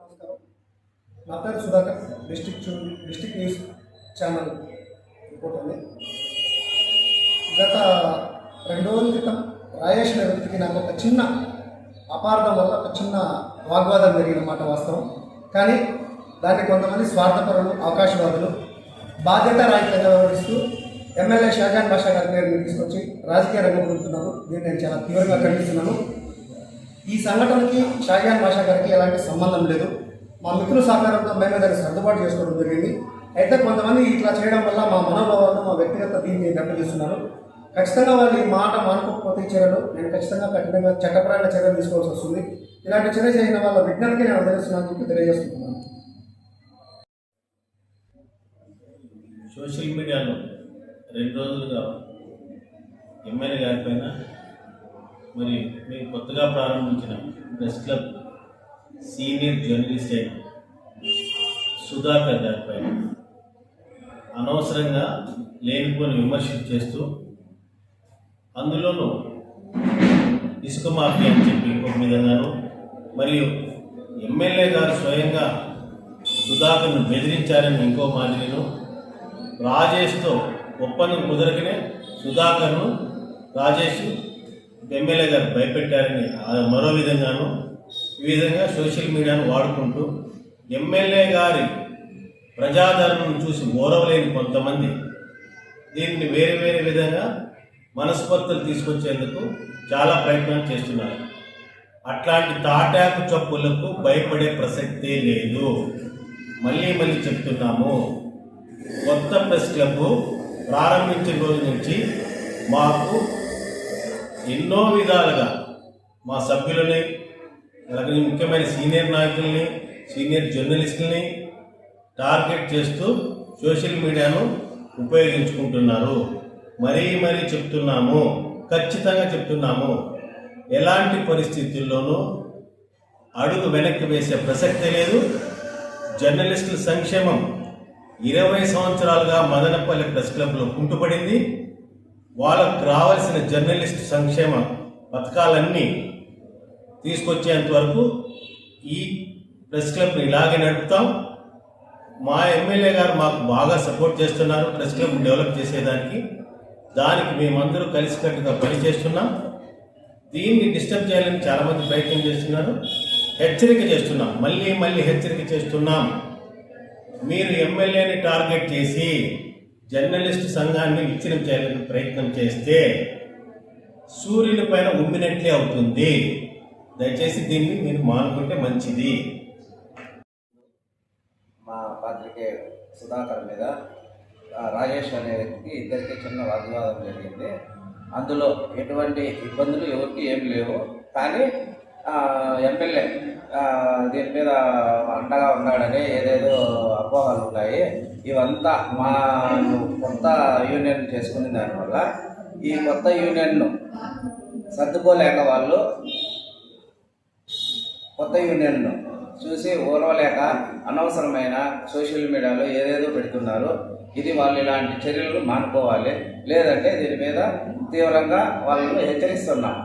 నమస్కారం. నా పేరు Sudhakar district district news channel రిపోర్టర్ని గత రెండు రోజుల క్రితం రాజేష్ వ్యక్తికి నాకు ఒక చిన్న అపార్థం వల్ల ఒక చిన్న వాగ్వాదం జరిగిన మాట వాస్తవం. కానీ దాన్ని కొంతమంది స్వార్థపరులు అవకాశవాదులు బాధ్యత రాహిత్యంగా వ్యవహరిస్తూ ఎమ్మెల్యే షాజాన్ భాషా గారి పేరుని తీసుకొచ్చి రాజకీయ రంగం పొందుతున్నారు దీన్ని నేను చాలా తీవ్రంగా ఖండిస్తున్నాను. ఈ సంఘటనకి షాజాన్ భాషా గారికి ఎలాంటి సంబంధం లేదు. మా మిత్రుల సహకారంతో మేమే దాన్ని సర్దుబాటు చేసుకోవడం జరిగింది. అయితే కొంతమంది ఇట్లా చేయడం వల్ల మా మనోభావాలను మా వ్యక్తిగత దీన్ని దెబ్బతీస్తున్నారు. ఖచ్చితంగా వాళ్ళు ఈ మాట మానుకోకపోతే చర్యలు నేను ఖచ్చితంగా కఠినంగా చట్టపరమైన చర్యలు తీసుకోవాల్సి వస్తుంది. ఇలాంటి చర్య చేసిన వాళ్ళ విజ్ఞానికి నేను వదిలేస్తున్నాను చెప్పి తెలియజేస్తున్నాను. సోషల్ మీడియాలో రెండు రోజులుగా ఎమ్మెల్యే గారి పైన మరి మేము కొత్తగా ప్రారంభించిన ప్రెస్ క్లబ్ సీనియర్ జర్నలిస్ట్ అయిన సుధాకర్ గారిపై అనవసరంగా లేనిపోని విమర్శలు చేస్తూ అందులోనూ ఇసుక మాఫియా అని చెప్పి ఇంకొక విధంగాను మరియు ఎమ్మెల్యే గారు స్వయంగా సుధాకర్ను బెదిరించారని ఇంకో మాదిరిను రాజేష్తో ఒప్పందం కుదరకనే సుధాకర్ను రాజేష్ ఎమ్మెల్యే గారు భయపెట్టారని మరో విధంగాను ఈ విధంగా సోషల్ మీడియాను వాడుకుంటూ ఎమ్మెల్యే గారి ప్రజాదరణను చూసి ఓరవలేని కొంతమంది దీన్ని వేరే వేరే విధంగా మనస్పర్ధలు తీసుకొచ్చేందుకు చాలా ప్రయత్నాలు చేస్తున్నారు. అట్లాంటి తాటాకు చప్పులకు భయపడే ప్రసక్తే లేదు. మళ్ళీ మళ్ళీ చెప్తున్నాము. కొత్త ప్రెస్ క్లబ్ ప్రారంభించిన రోజు నుంచి మాకు ఎన్నో విధాలుగా మా సభ్యులని అలాగే ముఖ్యమైన సీనియర్ నాయకుల్ని సీనియర్ జర్నలిస్టుల్ని టార్గెట్ చేస్తూ సోషల్ మీడియాను ఉపయోగించుకుంటున్నారు. మరీ మరీ చెప్తున్నాము ఖచ్చితంగా చెప్తున్నాము. ఎలాంటి పరిస్థితుల్లోనూ అడుగు వెనక్కి వేసే ప్రసక్తే లేదు. జర్నలిస్టుల సంక్షేమం ఇరవై సంవత్సరాలుగా మదనపల్లి ప్రెస్ క్లబ్లో కుంటుపడింది. వాళ్ళకు రావాల్సిన జర్నలిస్ట్ సంక్షేమ పథకాలన్నీ తీసుకొచ్చేంత వరకు ఈ ప్రెస్ క్లబ్ని ఇలాగే నడుపుతాం. మా ఎమ్మెల్యే గారు మాకు బాగా సపోర్ట్ చేస్తున్నారు ప్రెస్ క్లబ్ డెవలప్ చేసేదానికి. దానికి మేమందరూ కలిసికట్టుగా పనిచేస్తున్నాం. దీన్ని డిస్టర్బ్ చేయాలని చాలామంది ప్రయత్నం చేస్తున్నారు. హెచ్చరిక చేస్తున్నాం. మళ్ళీ మళ్ళీ హెచ్చరిక చేస్తున్నాం. మీరు ఎమ్మెల్యేని టార్గెట్ చేసి జర్నలిస్ట్ సంఘాన్ని విచ్ఛిన్నం చేయాలని ప్రయత్నం చేస్తే సూర్యుని పైన ఉమ్మినట్లే అవుతుంది. దయచేసి దీన్ని మీరు మానుకుంటే మంచిది. మా పాత్రికేయ సుధాకర్ మీద రాజేష్ అనే వ్యక్తికి ఇద్దరికి చిన్న వాగ్వాదం జరిగింది. అందులో ఎటువంటి ఇబ్బందులు ఎవరికి ఏం లేవు. కానీ ఎమ్మెల్యే దీని మీద అండగా ఉన్నాడని ఏదేదో అపోహలు ఉన్నాయి. ఇవంతా మా కొత్త యూనియన్ చేసుకునే దానివల్ల ఈ కొత్త యూనియన్ను సర్దుకోలేక వాళ్ళు కొత్త యూనియన్ను చూసి ఓర్వలేక అనవసరమైన సోషల్ మీడియాలో ఏదేదో పెడుతున్నారు. ఇది వాళ్ళు ఇలాంటి చర్యలు మానుకోవాలి. లేదంటే దీని మీద తీవ్రంగా వాళ్ళను హెచ్చరిస్తున్నాం.